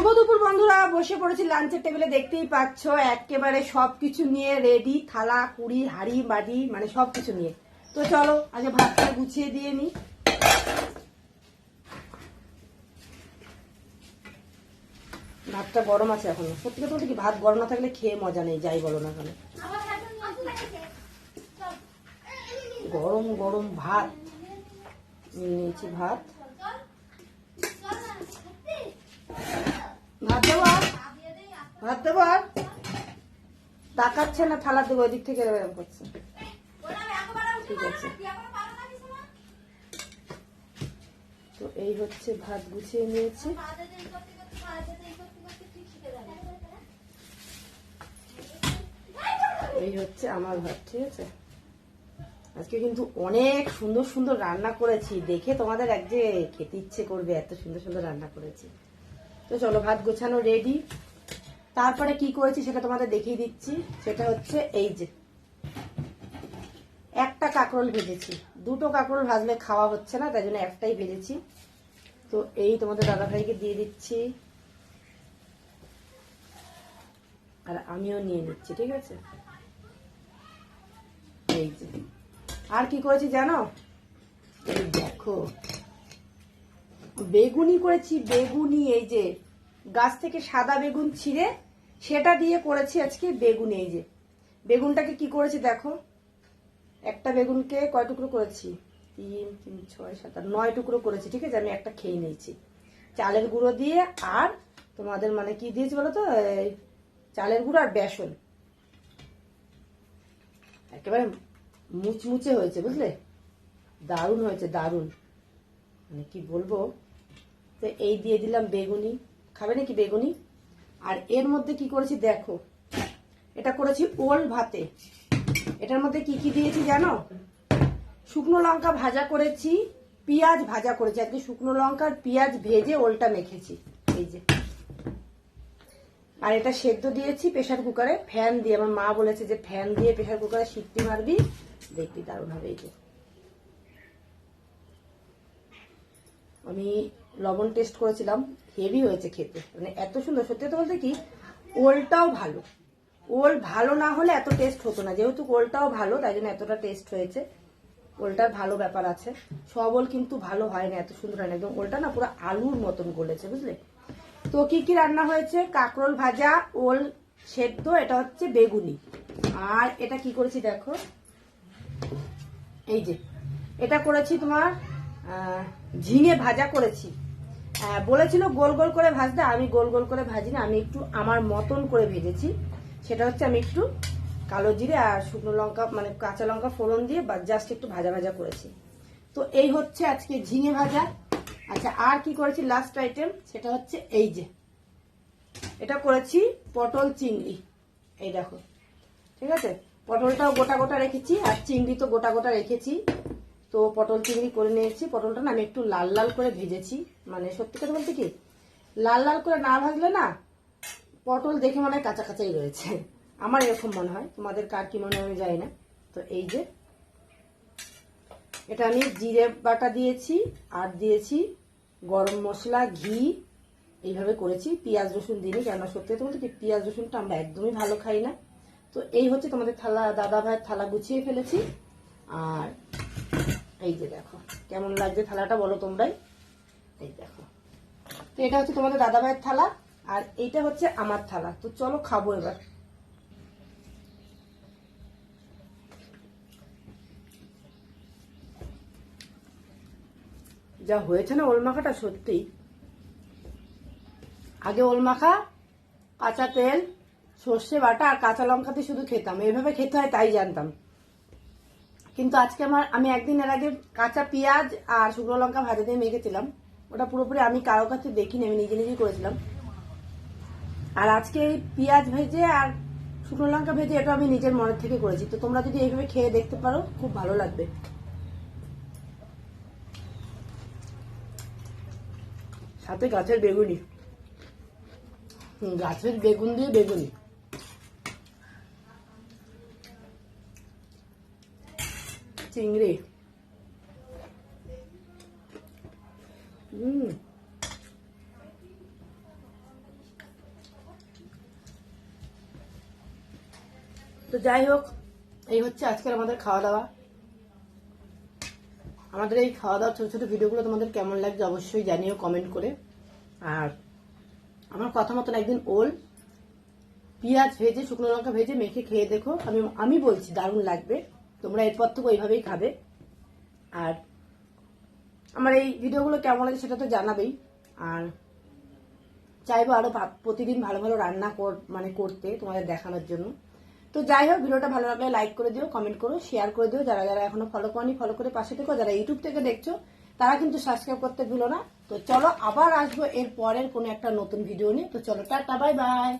শুভ দুপুর, বন্ধুরা। বসে পড়েছি লাঞ্চের টেবিলে, দেখতেই পাচ্ছ, একেবারে সবকিছু নিয়ে রেডি থালা, কুড়ি, হাড়ি বাড়ি মানে সবকিছু নিয়ে। তো চলো, আগে ভাতটা গুছিয়ে দিয়ে নি। ভাতটা গরম আছে এখন। সত্যি কথা কি, ভাত গরম না থাকলে খেয়ে মজা নেই, যাই বলো না কেন। গরম গরম ভাত। নিয়েছি ভাত। তাকাচ্ছে না, থালা দেবো ওই দিক থেকে এরকম করছে ঠিক আছে। তো এই হচ্ছে ভাত গুছিয়ে নিয়েছি। এই হচ্ছে আমার ভাত, ঠিক আছে? আজকে কিন্তু অনেক সুন্দর সুন্দর রান্না করেছি। দেখে তোমাদের এক যে খেতে ইচ্ছে করবে, এত সুন্দর সুন্দর রান্না করেছি। তো চলো ভাত গোছানো রেডি তারপরে কি করেছি সেটা তোমাদের দেখিয়ে দিচ্ছি। সেটা হচ্ছে এই যে, একটা কাঁকরোল ভেজেছি। দুটো কাঁকরোল ভাজলে খাওয়া হচ্ছে না, তাই জন্য একটাই ভেজেছি। তো এই তোমাদের দাদা ভাইকে দিয়ে দিচ্ছি। আর আমিও নিয়ে নিচ্ছি, ঠিক আছে? এই যে, আর কি করেছি জানো? দেখো। বেগুনি করেছি, বেগুনি এই যে গাছ থেকে সাদা বেগুন ছিঁড়ে সেটা দিয়ে করেছি আজকে বেগুনি এই যে। বেগুনটাকে কি করেছি দেখো? একটা বেগুনকে কয় টুকরো করেছি? তিন তিন, ছয়, সাত, আট, নয় টুকরো করেছি, ঠিক আছে? আমি একটা খেয়ে নিয়েছি। চালের গুঁড়ো দিয়ে আর তোমাদের মানে কি দিয়েছি বলো তো? চালের গুঁড়ো আর বেসন। একেবারে মুচমুচে হয়েছে, বুঝলে? দারুণ হয়েছে, দারুণ। মানে কি বলব? তো এই দিয়ে দিলাম বেগুনি। খাবে নাকি বেগুনি? আর এর মধ্যে কি করেছি দেখো, এটা করেছি ওল ভাতে। এটার মধ্যে কি কি দিয়েছি জানো? শুকনো লঙ্কা ভাজা করেছি, পেঁয়াজ ভাজা করেছি। আজকে শুকনো লঙ্কা পেঁয়াজ ভেজে ওলটা মেখেছি। এই যে। আর এটা সেদ্ধ দিয়েছি প্রেশার কুকারে। ফ্যান দিয়ে, আমার মা বলেছে যে ফ্যান দিয়ে প্রেশার কুকারে সিটটি মারবি, দেখবি দারুণ হবে এই যে। আমি লবণ টেস্ট করেছিলাম হেভি হয়েছে খেতে। মানে এত সুন্দর, সত্যি কথা বলতে কি, ওলটাও ভালো। ওল ভালো না হলে এত টেস্ট হতো না। যেহেতু ওলটাও ভালো, তাই জন্য এতটা টেস্ট হয়েছে। ওলটার ভালো ব্যাপার আছে। সব ওল কিন্তু ভালো হয় না এত সুন্দর হয় না একদম ওলটা না পুরো আলুর মতন গলেছে, বুঝলে? তো কি কি রান্না হয়েছে? কাঁকরোল ভাজা, ওল সেদ্ধ, এটা হচ্ছে বেগুনি। আর এটা কি করেছি দেখো? এই যে, এটা করেছি তোমার ঝিঙে ভাজা করেছি। বলেছিল গোল গোল করে ভাজতে, আমি গোল গোল করে ভাজি না আমি একটু আমার মতন করে ভেজেছি। সেটা হচ্ছে আমি একটু কালো জিরে আর শুকনো লঙ্কা মানে কাঁচা লঙ্কা ফোড়ন দিয়ে বা জাস্ট একটু ভাজা ভাজা করেছি। তো এই হচ্ছে আজকে ঝিঙে ভাজা। আচ্ছা আর কি করেছি? লাস্ট আইটেম সেটা হচ্ছে এই যে। এটা করেছি পটল চিংড়ি। এই দেখো। ঠিক আছে? পটলটাও গোটা গোটা রেখেছি, আর চিংড়ি তো গোটা গোটা রেখেছি। তো পটল চিংড়ি করে নিয়েছি। পটলটা না, আমি একটু লাল লাল করে ভেজেছি। মানে সত্যি কথা বলতে কি, লাল লাল করে না ভাজলে না পটল দেখে মনে হয় কাঁচা কাঁচাই রয়েছে। আমার এরকম মনে হয়, তোমাদের কার কি মনে হয় জানি না। তো এই যে, এটা আমি জিরে বাটা দিয়েছি, আর দিয়েছি গরম মশলা, ঘি, এইভাবে করেছি। পেঁয়াজ রসুন দিইনি, কেননা সত্যি কথা বলতে কি, পেঁয়াজ রসুনটা আমরা একদমই ভালো খাই না। তো এই হচ্ছে তোমাদের থালা, দাদা ভাইয়ের থালা গুছিয়ে ফেলেছি। আর এই যে দেখো, কেমন লাগছে থালাটা বলো তোমরাই। এই দেখো। তো এটা হচ্ছে তোমাদের দাদা ভাইয়ের থালা, আর এইটা হচ্ছে আমার থালা। তো চলো খাব এবার। যা হয়েছে না ওল মাখাটা সত্যি। আগে ওল মাখা কাঁচা তেল, সর্ষে বাটা আর কাঁচা লঙ্কা দিয়ে শুধু খেতাম। এইভাবে খেতে হয় তাই জানতাম। কিন্তু আজকে আমার, আমি একদিন এর আগে কাঁচা পেঁয়াজ আর শুকনো লঙ্কা ভাজা দিয়ে মেখেছিলাম। ওটা পুরোপুরি আমি কারও কাছে দেখিনি, আমি নিজে নিজেই করেছিলাম। আর আজকে এই পেঁয়াজ ভেজে আর শুকনো লঙ্কা ভেজে এটা আমি নিজের মনের থেকে করেছি। তো তোমরা যদি এইভাবে খেয়ে দেখতে পারো, খুব ভালো লাগবে। সাথে গাছের বেগুনি। গাছের বেগুন দিয়ে বেগুনি। চিংড়ি। হুম তো যাই হোক, এই হচ্ছে আজকের আমাদের খাওয়া দাওয়া আমাদের এই খাওয়া দাওয়া ছোটো ছোটো ভিডিওগুলো তোমাদের কেমন লাগছে অবশ্যই জানিও কমেন্ট করে। আর আমার কথা মতন একদিন ওল, পেঁয়াজ ভেজে, শুকনো লঙ্কা ভেজে মেখে খেয়ে দেখো। আমি আমি বলছি দারুণ লাগবে। তোমরা এরপর থেকে ওইভাবেই খাবে। আর আমার এই ভিডিওগুলো কেমন লাগে সেটা তো জানাবেই। আর চাইব আরও ভা- প্রতিদিন ভালো ভালো রান্না মানে করতে তোমাদের দেখানোর জন্য। তো যাই হোক, ভিডিওটা ভালো লাগলে লাইক করে দিও কমেন্ট করো শেয়ার করে দিও। যারা যারা এখনও ফলো করনি ফলো করে পাশে থেকো। যারা ইউটিউব থেকে দেখছ, তারা কিন্তু সাবস্ক্রাইব করতে ভুলো না। তো চলো আবার আসব এর পরের কোনো একটা নতুন ভিডিও নিয়ে। তো চলো, টাটা বাই বাই